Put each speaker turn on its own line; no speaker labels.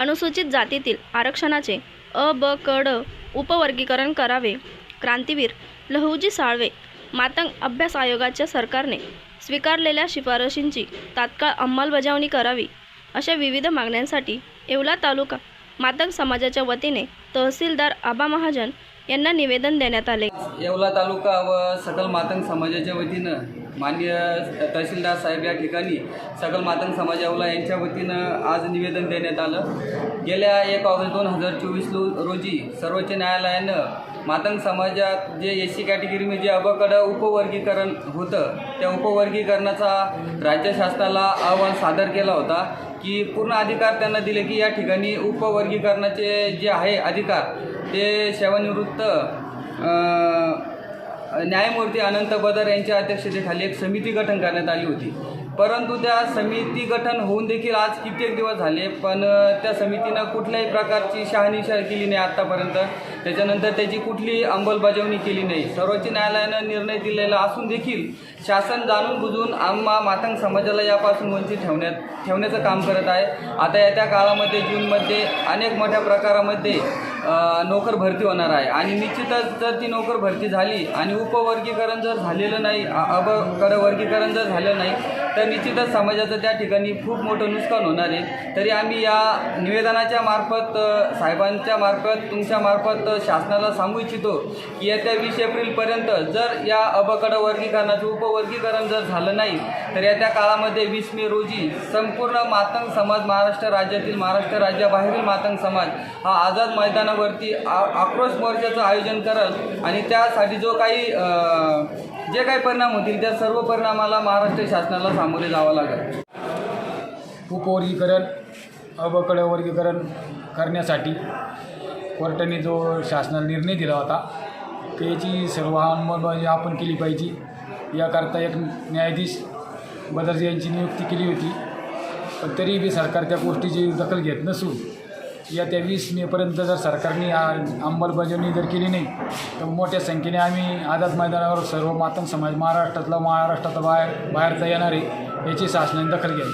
अनुसूचित जातीतील आरक्षणाचे अ ब कड उपवर्गीकरण करावे. क्रांतीवीर लहुजी साळवे मातंग अभ्यास आयोगाच्या सरकारने स्वीकारलेल्या शिफारशींची तात्काळ अंमलबजावणी करावी अशा विविध मागण्यांसाठी येवला तालुका मातंग समाजाच्या वतीने तहसीलदार आबा महाजन यांना निवेदन देण्यात आले.
येवला तालुका व सकल मातंग समाजाच्या वतीनं मान्य तहसीलदार साहेब या ठिकाणी सकल मातंग समाज येवला यांच्या वतीनं आज निवेदन देण्यात आलं. गेल्या एक ऑगस्ट दोन हजार चोवीस रोजी सर्वोच्च न्यायालयानं मातंग समाजात जे एस सी कॅटेगरीमध्ये जे अबकडं उपवर्गीकरण होतं त्या उपवर्गीकरणाचा राज्य शासनाला अहवाल सादर केला होता की पूर्ण अधिकार त्यांना दिले की या ठिकाणी उपवर्गीकरणाचे जे आहे अधिकार ते सेवानिवृत्त न्यायमूर्ती अनंत बदर यांच्या अध्यक्षतेखाली एक समिती गठन करण्यात आली होती. परंतु त्या समिती गठन होऊन देखील आज कित्येक दिवस झाले पण त्या समितीनं कुठल्याही प्रकारची शहानिशा केली नाही आत्तापर्यंत त्याच्यानंतर त्याची कुठलीही अंमलबजावणी केली नाही. सर्वोच्च न्यायालयानं निर्णय दिलेला असून देखील शासन जाणून बुजून आम्हा मातंग समाजाला यापासून वंचित ठेवण्यात ठेवण्याचं काम करत आहे. आता येत्या काळामध्ये जूनमध्ये अनेक मोठ्या प्रकारामध्ये नोकर भरती होणार आहे. आणि निश्चितच जर ती नोकर भरती झाली आणि उपवर्गीकरण जर झालेलं नाही अबकड करवर्गीकरण जर झालं नाही तर निश्चितच समाजाचं त्या ठिकाणी खूप मोठं नुकसान होणार आहे. तरी आम्ही या निवेदनाच्या मार्फत साहेबांच्या मार्फत तुमच्या मार्फत शासनाला सांगू इच्छितो की येत्या वीस एप्रिलपर्यंत जर या अबकड वर्गीकरणाचं उपवर्गीकरण जर झालं नाही तर येत्या काळामध्ये वीस मे रोजी संपूर्ण मातंग समाज महाराष्ट्र राज्यातील महाराष्ट्र राज्याबाहेरील मातंग समाज हा आझाद मैदानावरती आ आक्रोश मोर्चाचं आयोजन करल आणि त्यासाठी जो काही जे काही परिणाम होतील त्या सर्व परिणामाला महाराष्ट्र शासनाला सामोरे जावं लागेल.
उपवर्गीकरण अबकड वर्गीकरण करण्यासाठी कोर्टाने जो शासनाला निर्णय दिला होता त्याची सर्व अंमलबजावणी आपण केली पाहिजे. याकरता एक न्यायाधीश बदरजी यांची नियुक्ती केली होती. पण तरी बी सरकार त्या गोष्टीची दखल घेत नसून या त्या वीस मेपर्यंत जर सरकारने अंमलबजावणी जर केली नाही तर मोठ्या संख्येने आम्ही आझाद मैदानावर सर्व मातंग समाज महाराष्ट्रातला महाराष्ट्रातला बाहेर बाहेरचा येणार आहे याची शासनाने दखल घ्यावी.